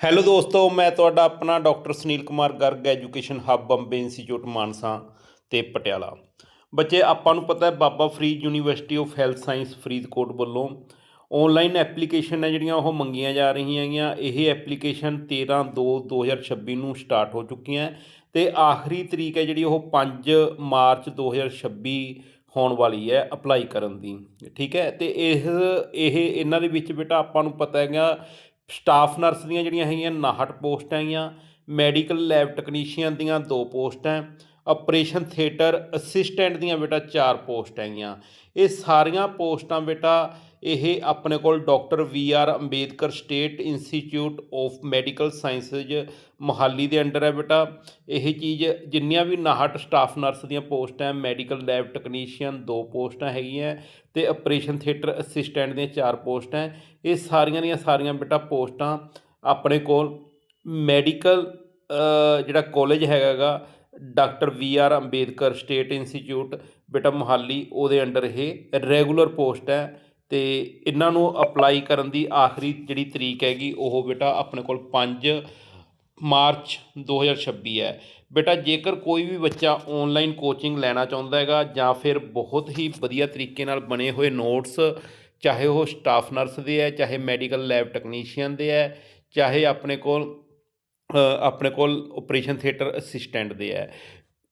Hello ਦੋਸਤੋ, ਮੈਂ ਤੁਹਾਡਾ ਆਪਣਾ doctor Sunil Kumar Garg, education hub Bombay institute Mansa ਤੇ ਪਟਿਆਲਾ। ਬੱਚੇ, ਆਪਾਂ ਨੂੰ ਪਤਾ ਹੈ, Baba Farid university of health science Faridkot ਵੱਲੋਂ ਆਨਲਾਈਨ ਐਪਲੀਕੇਸ਼ਨ ਹੈ ਜਿਹੜੀਆਂ ਉਹ ਮੰਗੀਆਂ ਜਾ ਰਹੀਆਂ ਹੈਗੀਆਂ। ਇਹ ਐਪਲੀਕੇਸ਼ਨ 13 2 2026 ਨੂੰ ਸਟਾਰਟ ਹੋ ਚੁੱਕੀਆਂ ਹੈ ਤੇ ਆਖਰੀ ਤਰੀਕ ਹੈ ਜਿਹੜੀ ਉਹ 5 ਮਾਰਚ 2026 ਹੋਣ ਵਾਲੀ ਹੈ ਅਪਲਾਈ ਕਰਨ ਦੀ। ਠੀਕ ਹੈ, ਤੇ ਇਹ ਇਹ ਇਹਨਾਂ ਦੇ ਵਿੱਚ ਬੇਟਾ ਆਪਾਂ ਨੂੰ ਪਤਾ ਹੈਗਾ ਸਟਾਫ ਨਰਸ ਦੀਆਂ ਜਿਹੜੀਆਂ ਹੈਗੀਆਂ 59 ਪੋਸਟਾਂ ਹੈਗੀਆਂ, ਮੈਡੀਕਲ ਲੈਬ ਟੈਕਨੀਸ਼ੀਅਨ ਦੀਆਂ ਦੋ ਪੋਸਟਾਂ, ਆਪਰੇਸ਼ਨ ਥੀਏਟਰ ਅਸਿਸਟੈਂਟ ਦੀਆਂ ਬੇਟਾ ਚਾਰ ਪੋਸਟਾਂ ਹੈਗੀਆਂ। ਇਹ ਸਾਰੀਆਂ ਪੋਸਟਾਂ ਬੇਟਾ ਇਹ ਆਪਣੇ ਕੋਲ doctor B R Ambedkar state institute of medical sciences Mohali ਦੇ ਅੰਡਰ ਹੈ ਬੇਟਾ। ਇਹ ਚੀਜ਼ ਜਿੰਨੀਆਂ ਵੀ 59 ਸਟਾਫ ਨਰਸ ਦੀਆਂ ਪੋਸਟਾਂ ਮੈਡੀਕਲ ਲੈਬ ਟੈਕਨੀਸ਼ੀਅਨ ਦੋ ਪੋਸਟਾਂ ਹੈਗੀਆਂ ਤੇ ਆਪਰੇਸ਼ਨ ਥੀਏਟਰ ਅਸਿਸਟੈਂਟ ਦੀਆਂ ਚਾਰ ਪੋਸਟਾਂ ਇਹ ਸਾਰੀਆਂ ਦੀਆਂ ਸਾਰੀਆਂ ਬੇਟਾ ਪੋਸਟਾਂ ਆਪਣੇ ਕੋਲ ਮੈਡੀਕਲ ਜਿਹੜਾ college ਹੈਗਾਗਾ, doctor B R Ambedkar state institute ਬੇਟਾ ਮੋਹਾਲੀ ਉਹਦੇ ਅੰਡਰ ਇਹ ਰੈਗੂਲਰ ਪੋਸਟ ਹੈ। ਅਤੇ ਇਹਨਾਂ ਨੂੰ ਅਪਲਾਈ ਕਰਨ ਦੀ ਆਖਰੀ ਜਿਹੜੀ ਤਰੀਕ ਹੈਗੀ, ਉਹ ਬੇਟਾ ਆਪਣੇ ਕੋਲ ਪੰਜ ਮਾਰਚ 2026 ਹੈ। ਬੇਟਾ, ਜੇਕਰ ਕੋਈ ਵੀ ਬੱਚਾ ਔਨਲਾਈਨ ਕੋਚਿੰਗ ਲੈਣਾ ਚਾਹੁੰਦਾ ਹੈਗਾ ਜਾਂ ਫਿਰ ਬਹੁਤ ਹੀ ਵਧੀਆ ਤਰੀਕੇ ਨਾਲ ਬਣੇ ਹੋਏ ਨੋਟਸ ਚਾਹੇ ਉਹ ਸਟਾਫ ਨਰਸ ਦੇ ਹੈ, ਚਾਹੇ ਮੈਡੀਕਲ ਲੈਬ ਟੈਕਨੀਸ਼ੀਅਨ ਦੇ ਹੈ, ਚਾਹੇ ਆਪਣੇ ਕੋਲ ਆਪਣੇ ਕੋਲ ਆਪਰੇਸ਼ਨ ਥੀਏਟਰ ਅਸਿਸਟੈਂਟ ਦੇ ਹੈ।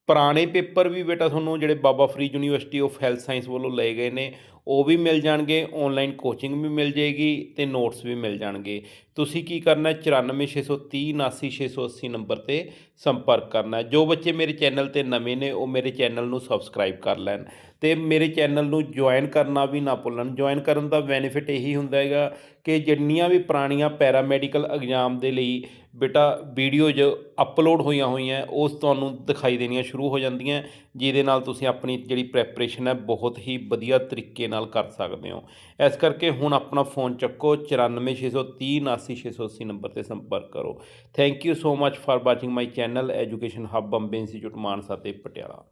ਪੁਰਾਣੇ ਪੇਪਰ ਵੀ ਬੇਟਾ ਤੁਹਾਨੂੰ ਜਿਹੜੇ Baba Farid university of health science ਵੱਲੋਂ ਲਏ ਗਏ ਨੇ ਉਹ ਵੀ ਮਿਲ ਜਾਣਗੇ ਆਨਲਾਈਨ ਕੋਚਿੰਗ ਵੀ ਮਿਲ ਜਾਏਗੀ ਤੇ ਨੋਟਸ ਵੀ ਮਿਲ ਜਾਣਗੇ। ਤੁਸੀਂ ਕੀ ਕਰਨਾ ਹੈ 9463 79680 ਨੰਬਰ ਤੇ ਸੰਪਰਕ ਕਰਨਾ। ਜੋ ਬੱਚੇ ਮੇਰੇ ਚੈਨਲ ਤੇ ਨਵੇਂ ਨੇ, ਉਹ ਮੇਰੇ ਚੈਨਲ ਨੂੰ ਸਬਸਕ੍ਰਾਈਬ ਕਰ ਲੈਣ ਤੇ ਮੇਰੇ ਚੈਨਲ ਨੂੰ ਜੁਆਇਨ ਕਰਨਾ ਵੀ ਨਾ ਭੁੱਲਣ। ਜੁਆਇਨ ਕਰਨ ਦਾ ਬੈਨੀਫਿਟ ਇਹੀ ਹੁੰਦਾ ਹੈਗਾ ਕਿ ਜਿੰਨੀਆਂ ਵੀ ਪੁਰਾਣੀਆਂ ਪੈਰਾਮੈਡੀਕਲ ਐਗਜ਼ਾਮ ਦੇ ਲਈ ਬੇਟਾ ਵੀਡੀਓਜ਼ ਅਪਲੋਡ ਹੋਈਆਂ ਹੋਈਆਂ, ਉਸ ਤੁਹਾਨੂੰ ਦਿਖਾਈ ਦੇਣੀਆਂ ਸ਼ੁਰੂ ਹੋ ਜਾਂਦੀਆਂ। ਜਿਹਦੇ ਨਾਲ ਤੁਸੀਂ ਆਪਣੀ ਜਿਹੜੀ ਪ੍ਰੈਪਰੇਸ਼ਨ ਹੈ, ਬਹੁਤ ਹੀ ਵਧੀਆ ਤਰੀਕੇ ਨਾਲ ਕਰ ਸਕਦੇ ਹੋ। ਇਸ ਕਰਕੇ ਹੁਣ ਆਪਣਾ ਫੋਨ ਚੱਕੋ 9463 79680 ਨੰਬਰ ਤੇ ਸੰਪਰਕ ਕਰੋ। Thank you so much for watching my channel education hub Bombay institute Mansa ਤੇ ਪਟਿਆਲਾ।